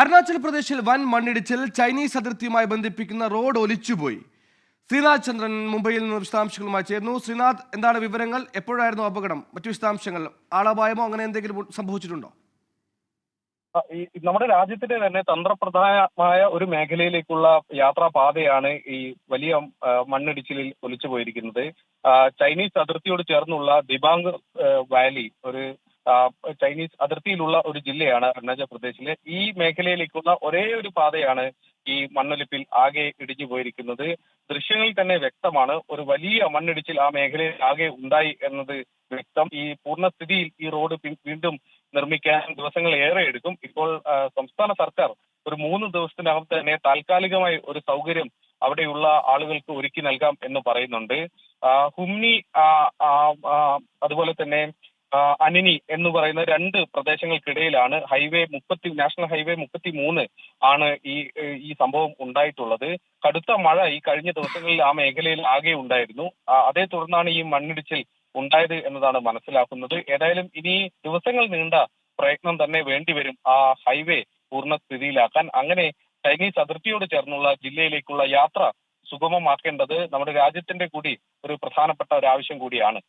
അരുണാചൽ പ്രദേശിൽ വൻ മണ്ണിടിച്ചിൽ ചൈനീസ് അതിർത്തിയുമായി ബന്ധിപ്പിക്കുന്ന റോഡ് ഒലിച്ചുപോയി. ശ്രീനാഥ് ചന്ദ്രൻ മുംബൈയിൽ നിന്ന് വിശദാംശങ്ങളുമായി ചേർന്നു ശ്രീനാഥ് എന്താണ് വിവരങ്ങൾ? എപ്പോഴായിരുന്നു അപകടം? മറ്റു വിശദാംശങ്ങൾ ആളപായമോ അങ്ങനെ എന്തെങ്കിലും സംഭവിച്ചിട്ടുണ്ടോ? നമ്മുടെ രാജ്യത്തിന്റെ തന്നെ തന്ത്രപ്രധാനമായ ഒരു മേഖലയിലേക്കുള്ള യാത്രാപാതയാണ് ഈ വലിയ മണ്ണിടിച്ചിലിൽ ഒലിച്ചു പോയിരിക്കുന്നത് ചൈനീസ് അതിർത്തിയോട് ചേർന്നുള്ള ദിബാങ് വാലി ഒരു ചൈനീസ് അതിർത്തിയിലുള്ള ഒരു ജില്ലയാണ് അരുണാചൽ പ്രദേശിലെ. ഈ മേഖലയിലേക്കുള്ള ഒരേ ഒരു പാതയാണ് ഈ മണ്ണൊലിപ്പിൽ ആകെ ഇടിഞ്ഞു പോയിരിക്കുന്നത്. ദൃശ്യങ്ങളിൽ തന്നെ വ്യക്തമാണ് ഒരു വലിയ മണ്ണിടിച്ചിൽ ആ മേഖലയിൽ ആകെ ഉണ്ടായി എന്നത് വ്യക്തം. ഈ പൂർണസ്ഥിതിയിൽ ഈ റോഡ് വീണ്ടും നിർമ്മിക്കാൻ ദിവസങ്ങൾ ഏറെ എടുക്കും. ഇപ്പോൾ സംസ്ഥാന സർക്കാർ ഒരു മൂന്ന് ദിവസത്തിനകം തന്നെ താൽക്കാലികമായി ഒരു സൗകര്യം അവിടെയുള്ള ആളുകൾക്ക് ഒരുക്കി നൽകാം എന്ന് പറയുന്നുണ്ട്. ഹുംനി അതുപോലെ തന്നെ അനിനി എന്ന് പറയുന്ന രണ്ട് പ്രദേശങ്ങൾക്കിടയിലാണ് ഹൈവേ മുപ്പത്തി നാഷണൽ ഹൈവേ മുപ്പത്തി മൂന്ന് ആണ് ഈ ഈ സംഭവം ഉണ്ടായിട്ടുള്ളത്. കടുത്ത മഴ ഈ കഴിഞ്ഞ ദിവസങ്ങളിൽ ആ മേഖലയിൽ ആകെ ഉണ്ടായിരുന്നു. അതേ തുടർന്നാണ് ഈ മണ്ണിടിച്ചിൽ ഉണ്ടായത് എന്നതാണ് മനസ്സിലാക്കുന്നത്. ഏതായാലും ഇനി ദിവസങ്ങൾ നീണ്ട പ്രയത്നം തന്നെ വേണ്ടിവരും ആ ഹൈവേ പൂർണസ്ഥിതിയിലാക്കാൻ. അങ്ങനെ ചൈനീസ് അതിർത്തിയോട് ചേർന്നുള്ള ജില്ലയിലേക്കുള്ള യാത്ര സുഗമമാക്കേണ്ടത് നമ്മുടെ രാജ്യത്തിന്റെ കൂടി ഒരു പ്രധാനപ്പെട്ട ഒരു ആവശ്യം കൂടിയാണ്.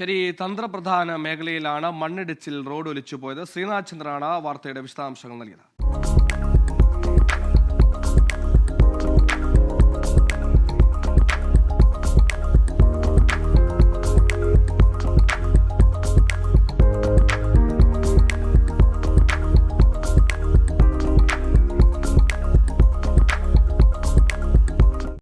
ശരി തന്ത്രപ്രധാന മേഖലയിലാണ് മണ്ണിടിച്ചിൽ റോഡ് ഒലിച്ചു പോയത്. ശ്രീനാഥ് ചന്ദ്രനാണ് വാർത്തയുടെ വിശദാംശങ്ങൾ നൽകിയത്.